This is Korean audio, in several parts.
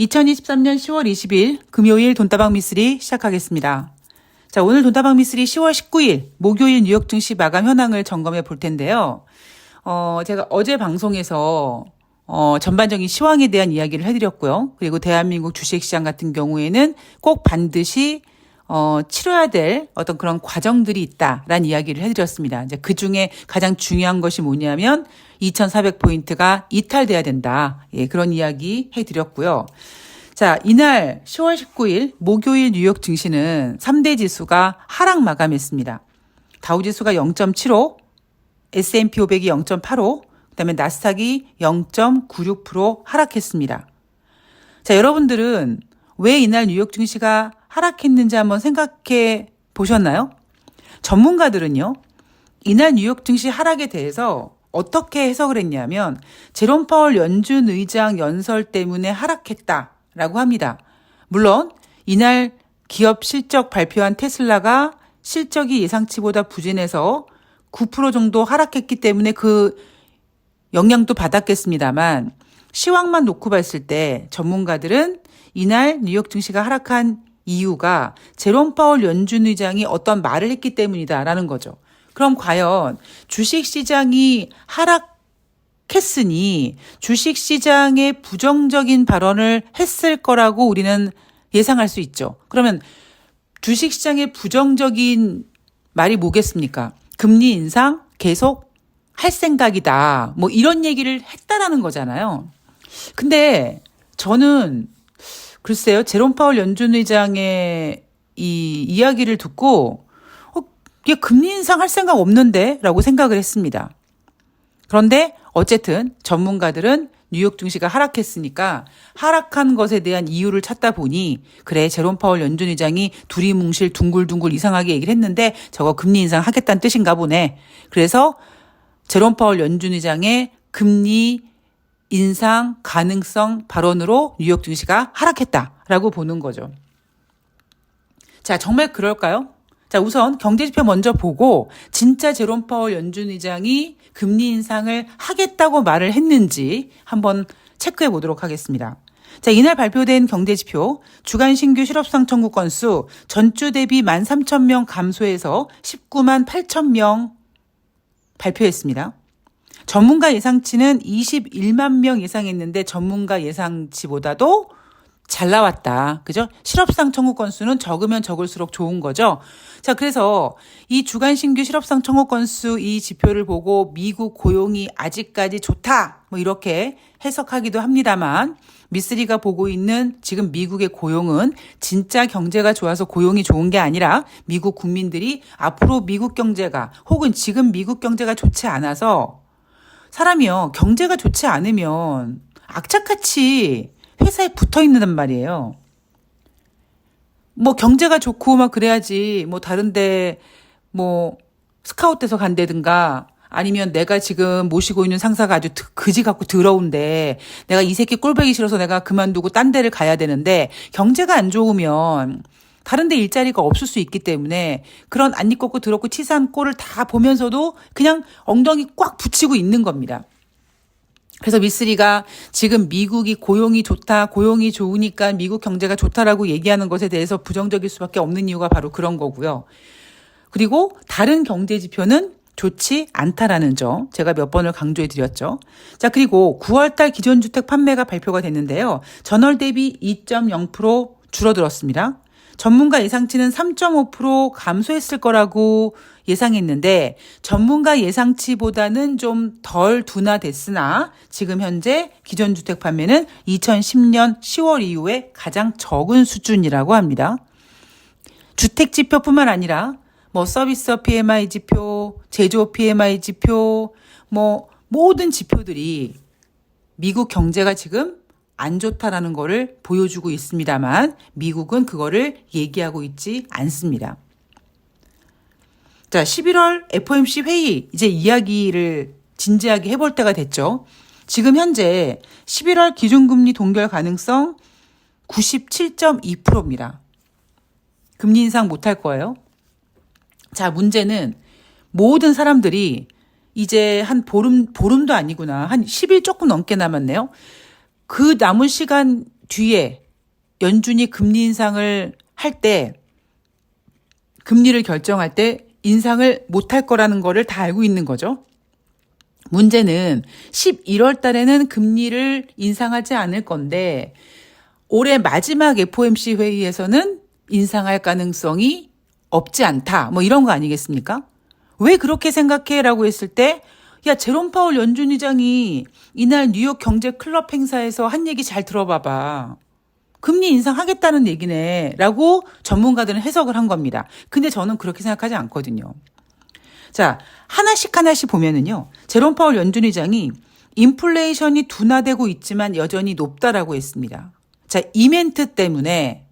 2023년 10월 20일 금요일 돈다방 미쓰리 시작하겠습니다. 자, 오늘 돈다방 미쓰리 10월 19일 목요일 뉴욕 증시 마감 현황을 점검해 볼 텐데요. 어, 제가 어제 방송에서 어, 전반적인 시황에 대한 이야기를 해드렸고요. 그리고 대한민국 주식시장 같은 경우에는 꼭 반드시 어, 치러야 될 어떤 그런 과정들이 있다라는 이야기를 해드렸습니다. 이제 그 중에 가장 중요한 것이 뭐냐면 2,400포인트가 이탈돼야 된다. 예, 그런 이야기 해드렸고요. 자, 이날 10월 19일 목요일 뉴욕 증시는 3대 지수가 하락 마감했습니다. 다우 지수가 0.75, S&P 500이 0.85, 그다음에 나스닥이 0.96% 하락했습니다. 자, 여러분들은 왜 이날 뉴욕 증시가 하락했는지 한번 생각해 보셨나요? 전문가들은요, 이날 뉴욕 증시 하락에 대해서 어떻게 해석을 했냐면, 제롬 파월 연준 의장 연설 때문에 하락했다라고 합니다. 물론, 이날 기업 실적 발표한 테슬라가 실적이 예상치보다 부진해서 9% 정도 하락했기 때문에 그 영향도 받았겠습니다만, 시황만 놓고 봤을 때 전문가들은 이날 뉴욕 증시가 하락한 이유가 제롬 파월 연준 의장이 어떤 말을 했기 때문이다라는 거죠. 그럼 과연 주식 시장이 하락했으니 주식 시장에 부정적인 발언을 했을 거라고 우리는 예상할 수 있죠. 그러면 주식 시장의 부정적인 말이 뭐겠습니까? 금리 인상 계속 할 생각이다. 뭐 이런 얘기를 했다라는 거잖아요. 근데 저는 글쎄요, 제롬 파월 연준 의장의 이 이야기를 듣고, 어, 얘 금리 인상 할 생각 없는데? 라고 생각을 했습니다. 그런데 어쨌든 전문가들은 뉴욕 증시가 하락했으니까 하락한 것에 대한 이유를 찾다 보니 그래 제롬 파월 연준 의장이 두리뭉실 둥글둥글 이상하게 얘기를 했는데 저거 금리 인상 하겠다는 뜻인가 보네. 그래서 제롬 파월 연준 의장의 금리 인상 가능성 발언으로 뉴욕 증시가 하락했다라고 보는 거죠. 자, 정말 그럴까요? 자, 우선 경제지표 먼저 보고 진짜 제롬 파월 연준 의장이 금리 인상을 하겠다고 말을 했는지 한번 체크해 보도록 하겠습니다. 자, 이날 발표된 경제지표 주간 신규 실업상 청구 건수 전주 대비 13,000명 감소해서 19만 8,000명 발표했습니다. 전문가 예상치는 21만 명 예상했는데 전문가 예상치보다도 잘 나왔다. 그죠? 실업상 청구 건수는 적으면 적을수록 좋은 거죠. 자, 그래서 이 주간 신규 실업상 청구 건수 이 지표를 보고 미국 고용이 아직까지 좋다. 뭐 이렇게 해석하기도 합니다만 미쓰리가 보고 있는 지금 미국의 고용은 진짜 경제가 좋아서 고용이 좋은 게 아니라 미국 국민들이 앞으로 미국 경제가 혹은 지금 미국 경제가 좋지 않아서 사람이요, 경제가 좋지 않으면 악착같이 회사에 붙어 있는단 말이에요. 뭐 경제가 좋고 막 그래야지 뭐 다른데 뭐 스카웃돼서 간다든가 아니면 내가 지금 모시고 있는 상사가 아주 그지 갖고 더러운데 내가 이 새끼 꼴보기 싫어서 내가 그만두고 딴 데를 가야 되는데 경제가 안 좋으면 다른 데 일자리가 없을 수 있기 때문에 그런 안 입고 더럽고 치사한 꼴을 다 보면서도 그냥 엉덩이 꽉 붙이고 있는 겁니다. 그래서 미쓰리가 지금 미국이 고용이 좋다, 고용이 좋으니까 미국 경제가 좋다라고 얘기하는 것에 대해서 부정적일 수밖에 없는 이유가 바로 그런 거고요. 그리고 다른 경제 지표는 좋지 않다라는 점 제가 몇 번을 강조해 드렸죠. 자, 그리고 9월 달 기존 주택 판매가 발표가 됐는데요. 전월 대비 2.0% 줄어들었습니다. 전문가 예상치는 3.5% 감소했을 거라고 예상했는데 전문가 예상치보다는 좀 덜 둔화됐으나 지금 현재 기존 주택 판매는 2010년 10월 이후에 가장 적은 수준이라고 합니다. 주택 지표뿐만 아니라 뭐 서비스 PMI 지표, 제조 PMI 지표, 뭐 모든 지표들이 미국 경제가 지금 안 좋다라는 거를 보여주고 있습니다만 미국은 그거를 얘기하고 있지 않습니다. 자, 11월 FOMC 회의 이제 이야기를 진지하게 해볼 때가 됐죠. 지금 현재 11월 기준금리 동결 가능성 97.2%입니다. 금리 인상 못할 거예요. 자, 문제는 모든 사람들이 이제 한 보름, 보름도 아니구나. 한 10일 조금 넘게 남았네요. 그 남은 시간 뒤에 연준이 금리 인상을 할 때 금리를 결정할 때 인상을 못 할 거라는 거를 다 알고 있는 거죠. 문제는 11월 달에는 금리를 인상하지 않을 건데 올해 마지막 FOMC 회의에서는 인상할 가능성이 없지 않다. 뭐 이런 거 아니겠습니까? 왜 그렇게 생각해? 라고 했을 때, 야, 제롬 파월 연준 의장이 이날 뉴욕 경제 클럽 행사에서 한 얘기 잘 들어봐봐. 금리 인상하겠다는 얘기네. 라고 전문가들은 해석을 한 겁니다. 근데 저는 그렇게 생각하지 않거든요. 자, 하나씩 하나씩 보면은요. 제롬 파월 연준 의장이 인플레이션이 둔화되고 있지만 여전히 높다라고 했습니다. 자, 이 멘트 때문에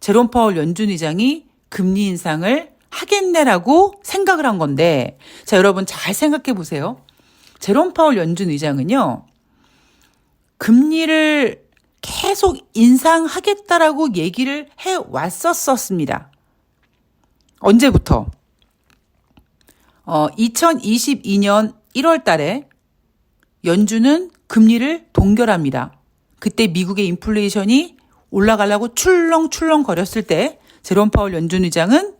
제롬 파월 연준 의장이 금리 인상을 하겠네라고 생각을 한 건데, 자, 여러분 잘 생각해 보세요. 제롬 파월 연준 의장은요, 금리를 계속 인상하겠다라고 얘기를 해 왔었었습니다. 언제부터? 어, 2022년 1월 달에 연준은 금리를 동결합니다. 그때 미국의 인플레이션이 올라가려고 출렁출렁 거렸을 때 제롬 파월 연준 의장은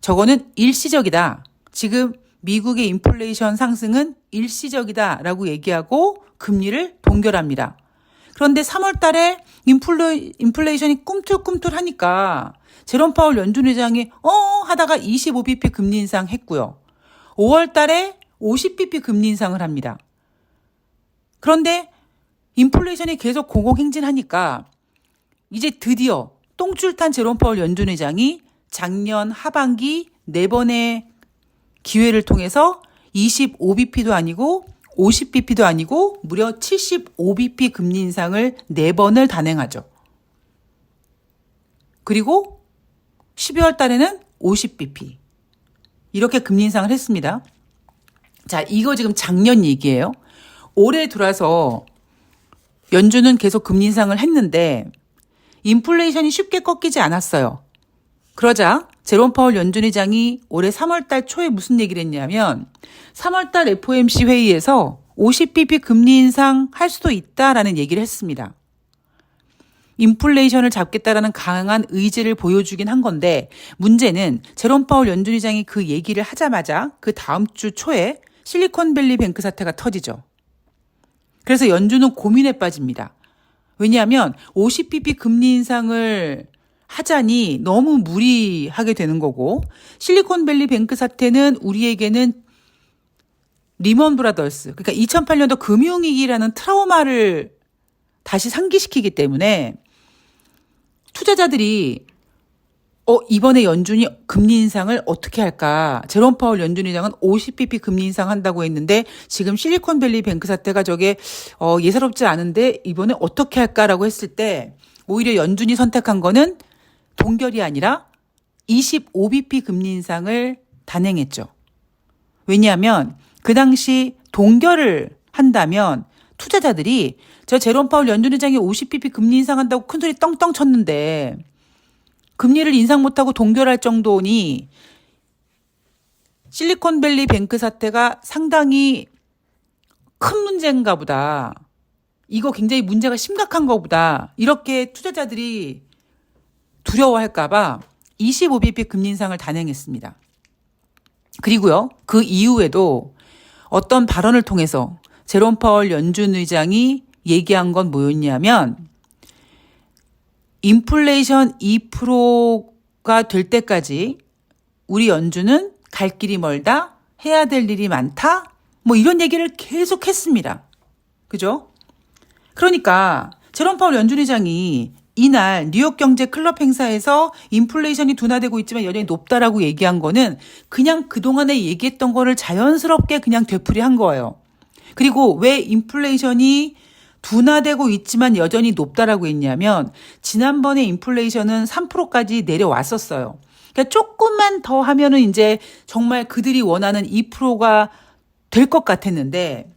저거는 일시적이다. 지금 미국의 인플레이션 상승은 일시적이다 라고 얘기하고 금리를 동결합니다. 그런데 3월 달에 인플레, 인플레이션이 꿈틀꿈틀 하니까 제롬 파월 연준 의장이 어 하다가 25bp 금리 인상 했고요. 5월 달에 50bp 금리 인상을 합니다. 그런데 인플레이션이 계속 공공행진하니까 이제 드디어 똥줄 탄 제롬 파월 연준 의장이 작년 하반기 네 번의 기회를 통해서 25bp도 아니고 50bp도 아니고 무려 75bp 금리 인상을 네 번을 단행하죠. 그리고 12월 달에는 50bp. 이렇게 금리 인상을 했습니다. 자, 이거 지금 작년 얘기예요. 올해 들어와서 연준은 계속 금리 인상을 했는데 인플레이션이 쉽게 꺾이지 않았어요. 그러자 제롬 파월 연준 의장이 올해 3월 달 초에 무슨 얘기를 했냐면 3월 달 FOMC 회의에서 50bp 금리 인상 할 수도 있다라는 얘기를 했습니다. 인플레이션을 잡겠다라는 강한 의지를 보여주긴 한 건데 문제는 제롬 파월 연준 의장이 그 얘기를 하자마자 그 다음 주 초에 실리콘밸리 뱅크 사태가 터지죠. 그래서 연준은 고민에 빠집니다. 왜냐하면 50bp 금리 인상을 하자니 너무 무리하게 되는 거고 실리콘밸리 뱅크 사태는 우리에게는 리먼 브라더스 그러니까 2008년도 금융위기라는 트라우마를 다시 상기시키기 때문에 투자자들이 어 이번에 연준이 금리 인상을 어떻게 할까? 제롬 파월 연준 의장은 50bp 금리 인상 한다고 했는데 지금 실리콘밸리 뱅크 사태가 저게 어 예사롭지 않은데 이번에 어떻게 할까라고 했을 때 오히려 연준이 선택한 거는 동결이 아니라 25bp 금리 인상을 단행했죠. 왜냐하면 그 당시 동결을 한다면 투자자들이 저 제롬 파월 연준 의장이 50bp 금리 인상한다고 큰 소리 떵떵 쳤는데 금리를 인상 못하고 동결할 정도니 실리콘밸리 뱅크 사태가 상당히 큰 문제인가 보다. 이거 굉장히 문제가 심각한 거 보다. 이렇게 투자자들이 두려워할까봐 25bp 금리 인상을 단행했습니다. 그리고요, 그 이후에도 어떤 발언을 통해서 제롬 파월 연준 의장이 얘기한 건 뭐였냐면, 인플레이션 2%가 될 때까지 우리 연준은 갈 길이 멀다, 해야 될 일이 많다, 뭐 이런 얘기를 계속 했습니다. 그죠? 그러니까 제롬 파월 연준 의장이 이날 뉴욕 경제 클럽 행사에서 인플레이션이 둔화되고 있지만 여전히 높다라고 얘기한 거는 그냥 그동안에 얘기했던 거를 자연스럽게 그냥 되풀이한 거예요. 그리고 왜 인플레이션이 둔화되고 있지만 여전히 높다라고 했냐면 지난번에 인플레이션은 3%까지 내려왔었어요. 그러니까 조금만 더 하면은 이제 정말 그들이 원하는 2%가 될 것 같았는데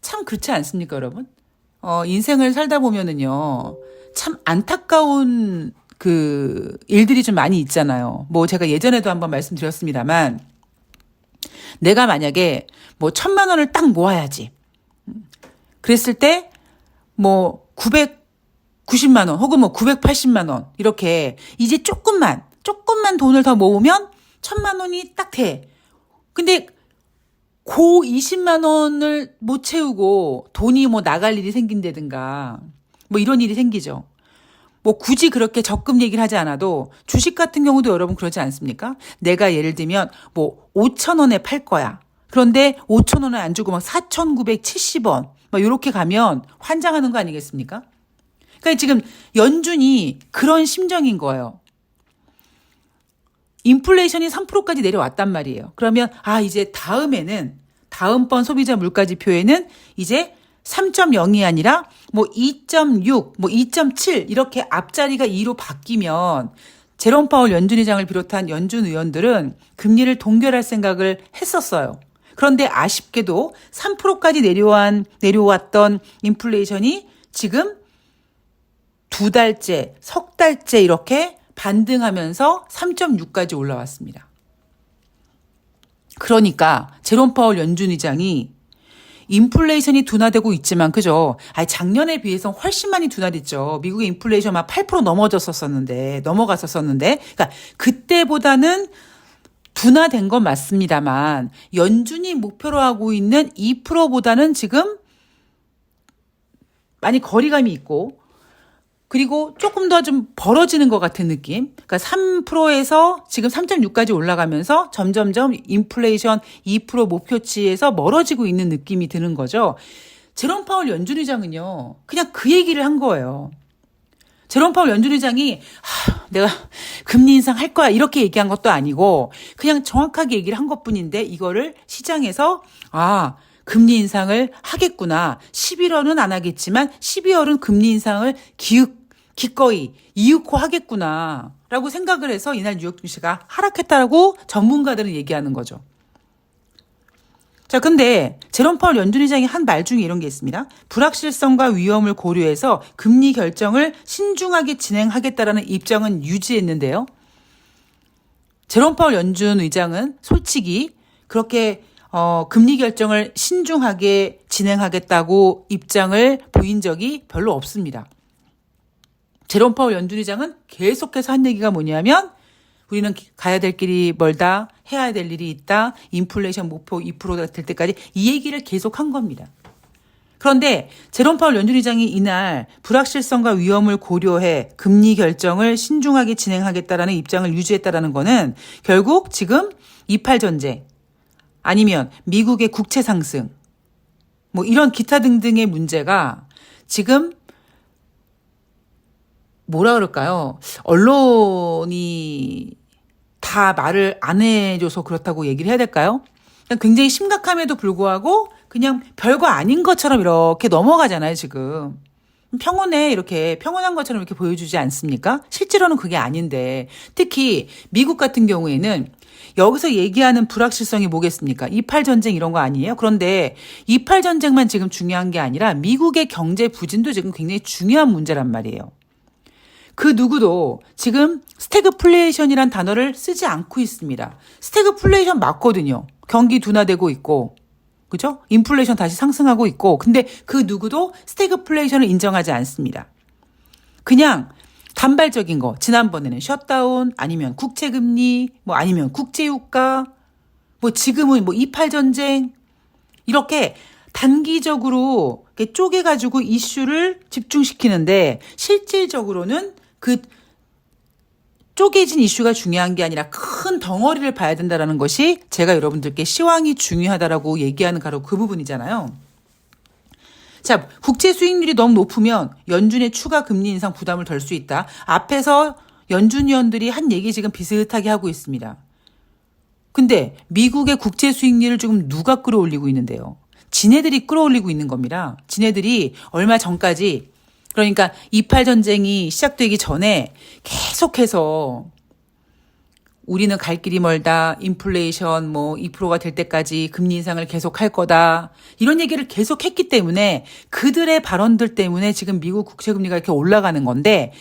참 그렇지 않습니까, 여러분? 어, 인생을 살다 보면은요. 참 안타까운 그 일들이 좀 많이 있잖아요. 뭐 제가 예전에도 한번 말씀드렸습니다만 내가 만약에 뭐 천만 원을 딱 모아야지. 그랬을 때 뭐900 90만 원 혹은 뭐 980만 원 이렇게 이제 조금만 조금만 돈을 더 모으면 천만 원이 딱 돼. 근데 고 20만 원을 못 채우고 돈이 뭐 나갈 일이 생긴다든가 뭐 이런 일이 생기죠. 뭐 굳이 그렇게 적금 얘기를 하지 않아도 주식 같은 경우도 여러분 그러지 않습니까? 내가 예를 들면 뭐 5천 원에 팔 거야. 그런데 5천 원을 안 주고 막 4,970원 막 이렇게 가면 환장하는 거 아니겠습니까? 그러니까 지금 연준이 그런 심정인 거예요. 인플레이션이 3%까지 내려왔단 말이에요. 그러면 아 이제 다음에는 다음번 소비자 물가 지표에는 이제 3.0이 아니라 뭐 2.6, 뭐 2.7 이렇게 앞자리가 2로 바뀌면 제롬 파월 연준 의장을 비롯한 연준 의원들은 금리를 동결할 생각을 했었어요. 그런데 아쉽게도 3%까지 내려왔, 내려왔던 인플레이션이 지금 두 달째, 석 달째 이렇게 반등하면서 3.6까지 올라왔습니다. 그러니까 제롬 파월 연준 의장이 인플레이션이 둔화되고 있지만 그죠? 아니 작년에 비해서 훨씬 많이 둔화됐죠. 미국의 인플레이션 막 8% 넘어졌었었는데 넘어갔었었는데 그러니까 그때보다는 둔화된 건 맞습니다만 연준이 목표로 하고 있는 2%보다는 지금 많이 거리감이 있고 그리고 조금 더 좀 벌어지는 것 같은 느낌. 그러니까 3%에서 지금 3.6까지 올라가면서 점점점 인플레이션 2% 목표치에서 멀어지고 있는 느낌이 드는 거죠. 제롬 파월 연준 의장은요, 그냥 그 얘기를 한 거예요. 제롬 파월 연준 의장이 하, 내가 금리 인상 할 거야 이렇게 얘기한 것도 아니고 그냥 정확하게 얘기를 한 것뿐인데 이거를 시장에서 아 금리 인상을 하겠구나. 11월은 안 하겠지만 12월은 금리 인상을 기획 기꺼이 이윽고 하겠구나. 라고 생각을 해서 이날 뉴욕 증시가 하락했다라고 전문가들은 얘기하는 거죠. 자, 근데 제롬 파월 연준 의장이 한 말 중에 이런 게 있습니다. 불확실성과 위험을 고려해서 금리 결정을 신중하게 진행하겠다라는 입장은 유지했는데요. 제롬 파월 연준 의장은 솔직히 그렇게 어, 금리 결정을 신중하게 진행하겠다고 입장을 보인 적이 별로 없습니다. 제롬 파월 연준 의장은 계속해서 한 얘기가 뭐냐면 우리는 가야 될 길이 멀다, 해야 될 일이 있다, 인플레이션 목표 2%가 될 때까지 이 얘기를 계속 한 겁니다. 그런데 제롬 파월 연준 의장이 이날 불확실성과 위험을 고려해 금리 결정을 신중하게 진행하겠다라는 입장을 유지했다라는 거는 결국 지금 28 전쟁 아니면 미국의 국채 상승 뭐 이런 기타 등등의 문제가 지금 뭐라 그럴까요? 언론이 다 말을 안 해줘서 그렇다고 얘기를 해야 될까요? 굉장히 심각함에도 불구하고 그냥 별거 아닌 것처럼 이렇게 넘어가잖아요, 지금. 평온해, 이렇게 평온한 것처럼 이렇게 보여주지 않습니까? 실제로는 그게 아닌데. 특히 미국 같은 경우에는 여기서 얘기하는 불확실성이 뭐겠습니까? 28 전쟁 이런 거 아니에요? 그런데 28 전쟁만 지금 중요한 게 아니라 미국의 경제 부진도 지금 굉장히 중요한 문제란 말이에요. 그 누구도 지금 스태그플레이션이란 단어를 쓰지 않고 있습니다. 스태그플레이션 맞거든요. 경기 둔화되고 있고, 그죠? 인플레이션 다시 상승하고 있고, 근데 그 누구도 스태그플레이션을 인정하지 않습니다. 그냥 단발적인 거, 지난번에는 셧다운, 아니면 국채금리, 뭐 아니면 국제유가, 뭐 지금은 뭐 이팔 전쟁, 이렇게 단기적으로 쪼개가지고 이슈를 집중시키는데 실질적으로는 그 쪼개진 이슈가 중요한 게 아니라 큰 덩어리를 봐야 된다라는 것이 제가 여러분들께 시황이 중요하다라고 얘기하는 바로 그 부분이잖아요. 자, 국채 수익률이 너무 높으면 연준의 추가 금리 인상 부담을 덜 수 있다. 앞에서 연준 위원들이 한 얘기 지금 비슷하게 하고 있습니다. 근데 미국의 국채 수익률을 지금 누가 끌어올리고 있는데요? 지네들이 끌어올리고 있는 겁니다. 지네들이 얼마 전까지 그러니까 28 전쟁이 시작되기 전에 계속해서 우리는 갈 길이 멀다. 인플레이션 뭐 2%가 될 때까지 금리 인상을 계속 할 거다. 이런 얘기를 계속 했기 때문에 그들의 발언들 때문에 지금 미국 국채 금리가 이렇게 올라가는 건데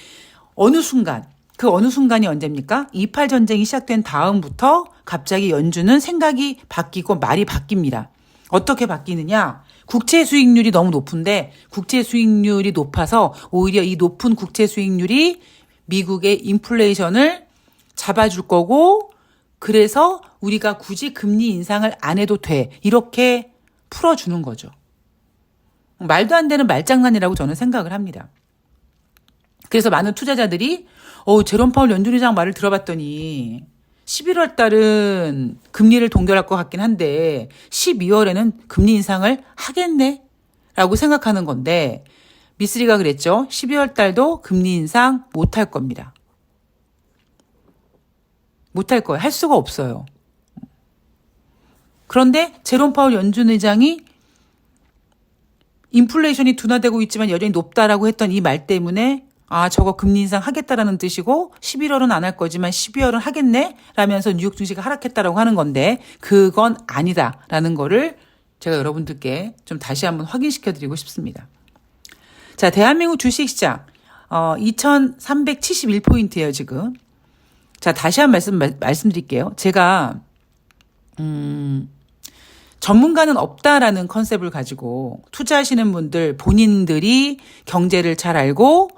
어느 순간 그 어느 순간이 언제입니까? 28 전쟁이 시작된 다음부터 갑자기 연준은 생각이 바뀌고 말이 바뀝니다. 어떻게 바뀌느냐? 국채 수익률이 너무 높은데 국채 수익률이 높아서 오히려 이 높은 국채 수익률이 미국의 인플레이션을 잡아줄 거고 그래서 우리가 굳이 금리 인상을 안 해도 돼. 이렇게 풀어주는 거죠. 말도 안 되는 말장난이라고 저는 생각을 합니다. 그래서 많은 투자자들이 어 제롬 파월 연준의장 말을 들어봤더니 11월 달은 금리를 동결할 것 같긴 한데 12월에는 금리 인상을 하겠네 라고 생각하는 건데 미스리가 그랬죠. 12월 달도 금리 인상 못 할 겁니다. 못 할 거예요. 할 수가 없어요. 그런데 제롬 파월 연준 의장이 인플레이션이 둔화되고 있지만 여전히 높다라고 했던 이 말 때문에 아, 저거 금리 인상 하겠다라는 뜻이고 11월은 안 할 거지만 12월은 하겠네? 라면서 뉴욕 증시가 하락했다라고 하는 건데 그건 아니다라는 거를 제가 여러분들께 좀 다시 한번 확인시켜 드리고 싶습니다. 자, 대한민국 주식 시장 어 2371포인트예요, 지금. 자, 다시 한 말씀 말, 말씀드릴게요. 제가 음 전문가는 없다라는 컨셉을 가지고 투자하시는 분들 본인들이 경제를 잘 알고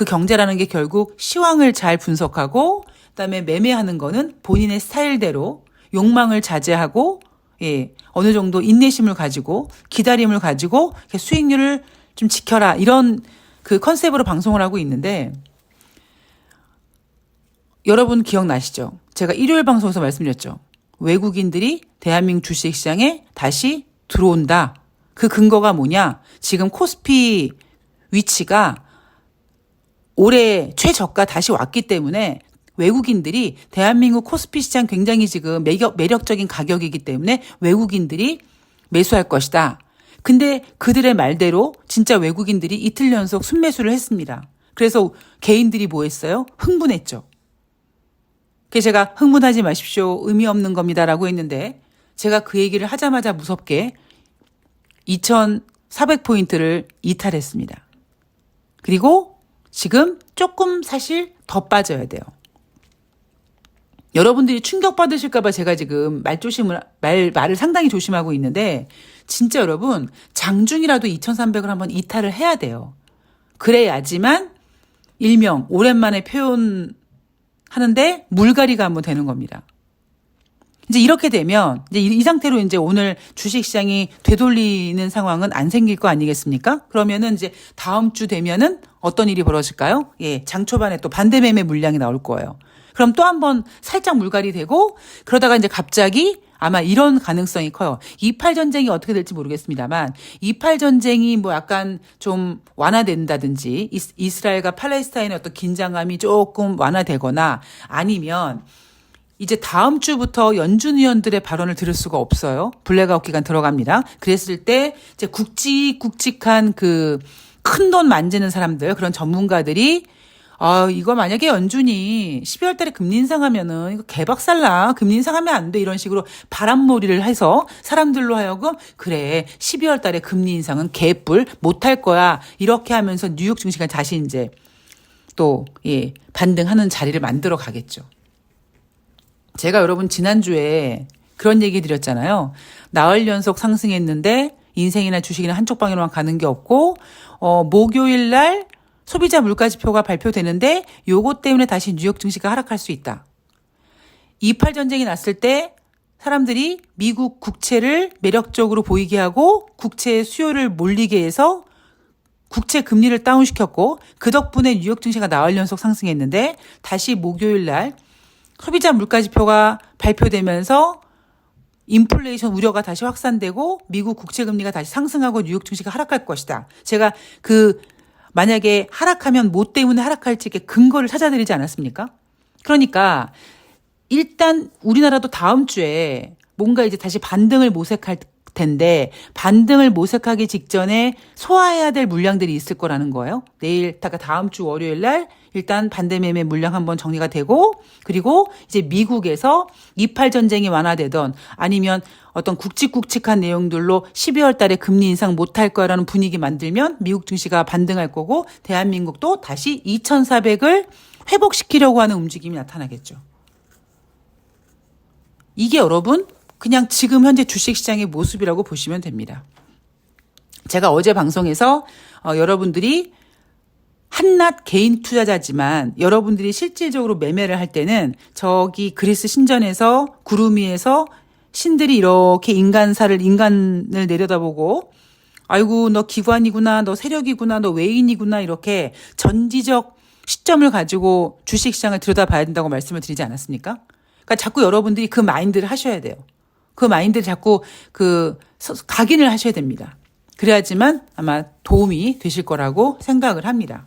그 경제라는 게 결국 시황을 잘 분석하고 그다음에 매매하는 거는 본인의 스타일대로 욕망을 자제하고 예, 어느 정도 인내심을 가지고 기다림을 가지고 수익률을 좀 지켜라 이런 그 컨셉으로 방송을 하고 있는데 여러분 기억나시죠? 제가 일요일 방송에서 말씀드렸죠. 외국인들이 대한민국 주식 시장에 다시 들어온다. 그 근거가 뭐냐? 지금 코스피 위치가 올해 최저가 다시 왔기 때문에 외국인들이 대한민국 코스피 시장 굉장히 지금 매력, 매력적인 가격이기 때문에 외국인들이 매수할 것이다. 근데 그들의 말대로 진짜 외국인들이 이틀 연속 순매수를 했습니다. 그래서 개인들이 뭐 했어요? 흥분했죠. 그래서 제가 흥분하지 마십시오. 의미 없는 겁니다라고 했는데 제가 그 얘기를 하자마자 무섭게 2,400포인트를 이탈했습니다. 그리고 지금 조금 사실 더 빠져야 돼요. 여러분들이 충격받으실까봐 제가 지금 말조심을, 말, 말을 상당히 조심하고 있는데, 진짜 여러분, 장중이라도 2,300을 한번 이탈을 해야 돼요. 그래야지만, 일명, 오랜만에 표현 하는데, 물갈이가 한번 되는 겁니다. 이제 이렇게 되면 이제 이 상태로 이제 오늘 주식 시장이 되돌리는 상황은 안 생길 거 아니겠습니까? 그러면은 이제 다음 주 되면은 어떤 일이 벌어질까요? 예, 장 초반에 또 반대 매매 물량이 나올 거예요. 그럼 또 한 번 살짝 물갈이 되고 그러다가 이제 갑자기 아마 이런 가능성이 커요. 28 전쟁이 어떻게 될지 모르겠습니다만 28 전쟁이 뭐 약간 좀 완화된다든지 이스라엘과 팔레스타인의 어떤 긴장감이 조금 완화되거나 아니면 이제 다음 주부터 연준 위원들의 발언을 들을 수가 없어요. 블랙아웃 기간 들어갑니다. 그랬을 때 이제 굵직굵직한 그 큰 돈 만지는 사람들 그런 전문가들이 아, 이거 만약에 연준이 12월 달에 금리 인상하면은 이거 개박살나. 금리 인상하면 안 돼. 이런 식으로 바람몰이를 해서 사람들로 하여금 그래. 12월 달에 금리 인상은 개뿔 못 할 거야. 이렇게 하면서 뉴욕 증시가 다시 이제 또 예, 반등하는 자리를 만들어 가겠죠. 제가 여러분 지난주에 그런 얘기 드렸잖아요. 나흘 연속 상승했는데 인생이나 주식이나 한쪽 방향으로만 가는 게 없고 어 목요일 날 소비자 물가 지표가 발표되는데 요것 때문에 다시 뉴욕 증시가 하락할 수 있다. 28 전쟁이 났을 때 사람들이 미국 국채를 매력적으로 보이게 하고 국채의 수요를 몰리게 해서 국채 금리를 다운시켰고 그 덕분에 뉴욕 증시가 나흘 연속 상승했는데 다시 목요일 날 소비자 물가 지표가 발표되면서 인플레이션 우려가 다시 확산되고 미국 국채 금리가 다시 상승하고 뉴욕 증시가 하락할 것이다. 제가 그 만약에 하락하면 뭐 때문에 하락할지 근거를 찾아드리지 않았습니까? 그러니까 일단 우리나라도 다음 주에 뭔가 이제 다시 반등을 모색할 텐데 반등을 모색하기 직전에 소화해야 될 물량들이 있을 거라는 거예요. 내일 다가 다음 주 월요일 날 일단 반대 매매 물량 한번 정리가 되고 그리고 이제 미국에서 이팔 전쟁이 완화되던 아니면 어떤 굵직굵직한 내용들로 12월 달에 금리 인상 못할 거라는 분위기 만들면 미국 증시가 반등할 거고 대한민국도 다시 2,400을 회복시키려고 하는 움직임이 나타나겠죠. 이게 여러분 그냥 지금 현재 주식시장의 모습이라고 보시면 됩니다. 제가 어제 방송에서 어, 여러분들이 한낱 개인 투자자지만 여러분들이 실질적으로 매매를 할 때는 저기 그리스 신전에서 구름 위에서 신들이 이렇게 인간사를 인간을 내려다보고 아이고 너 기관이구나 너 세력이구나 너 외인이구나 이렇게 전지적 시점을 가지고 주식시장을 들여다봐야 된다고 말씀을 드리지 않았습니까? 그러니까 자꾸 여러분들이 그 마인드를 하셔야 돼요. 그 마인드를 자꾸 그 서- 각인을 하셔야 됩니다. 그래야지만 아마 도움이 되실 거라고 생각을 합니다.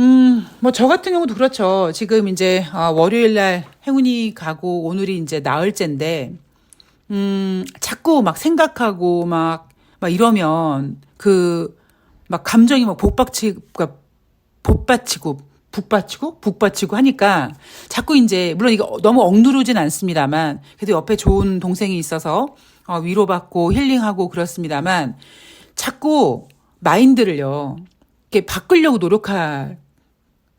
음, 뭐 저 같은 경우도 그렇죠. 지금 이제 아, 월요일 날 행운이 가고 오늘이 이제 나흘째인데 음, 자꾸 막 생각하고 막, 막 이러면 그 막 감정이 막 복받치, 그러니까 복받치고 북받치고 북받치고 하니까 자꾸 이제 물론 이거 너무 억누르진 않습니다만 그래도 옆에 좋은 동생이 있어서 어, 위로받고 힐링하고 그렇습니다만 자꾸 마인드를요 이렇게 바꾸려고 노력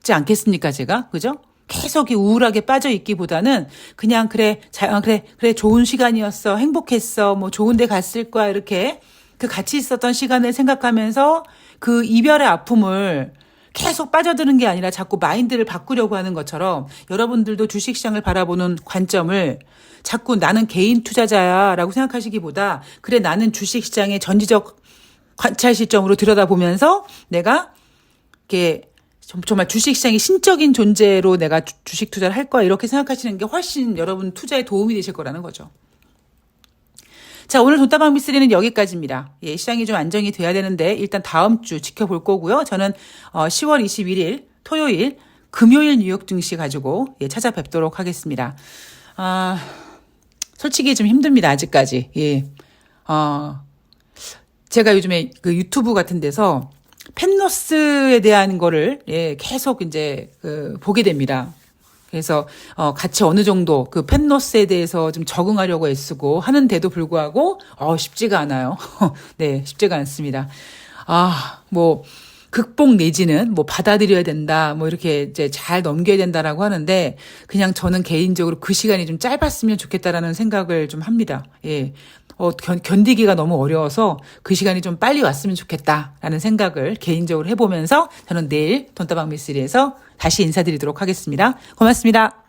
하지 않겠습니까 제가 그죠? 계속 이 우울하게 빠져 있기보다는 그냥 그래 자 어, 그래 그래 좋은 시간이었어 행복했어 뭐 좋은 데 갔을 거야 이렇게 그 같이 있었던 시간을 생각하면서 그 이별의 아픔을 계속 빠져드는 게 아니라 자꾸 마인드를 바꾸려고 하는 것처럼 여러분들도 주식시장을 바라보는 관점을 자꾸 나는 개인 투자자야 라고 생각하시기보다 그래 나는 주식시장의 전지적 관찰 시점으로 들여다보면서 내가 이렇게 좀- 정말 주식시장이 신적인 존재로 내가 주- 주식 투자를 할 거야 이렇게 생각하시는 게 훨씬 여러분 투자에 도움이 되실 거라는 거죠. 자, 오늘 돈다방 미스리는 여기까지입니다. 예, 시장이 좀 안정이 돼야 되는데 일단 다음 주 지켜볼 거고요. 저는 어, 10월 21일 토요일 금요일 뉴욕 증시 가지고 예, 찾아뵙도록 하겠습니다. 아, 솔직히 좀 힘듭니다. 아직까지. 예. 어, 제가 요즘에 그 유튜브 같은 데서 펜러스에 대한 거를 예, 계속 이제 그 보게 됩니다. 그래서 어 같이 어느 정도 그 펜러스에 대해서 좀 적응하려고 애쓰고 하는데도 불구하고 어 쉽지가 않아요. 네, 쉽지가 않습니다. 아, 뭐 극복 내지는 뭐 받아들여야 된다. 뭐 이렇게 이제 잘 넘겨야 된다라고 하는데 그냥 저는 개인적으로 그 시간이 좀 짧았으면 좋겠다라는 생각을 좀 합니다. 예. 어, 견, 견디기가 너무 어려워서 그 시간이 좀 빨리 왔으면 좋겠다라는 생각을 개인적으로 해보면서 저는 내일 돈다방 미스리에서 다시 인사드리도록 하겠습니다. 고맙습니다.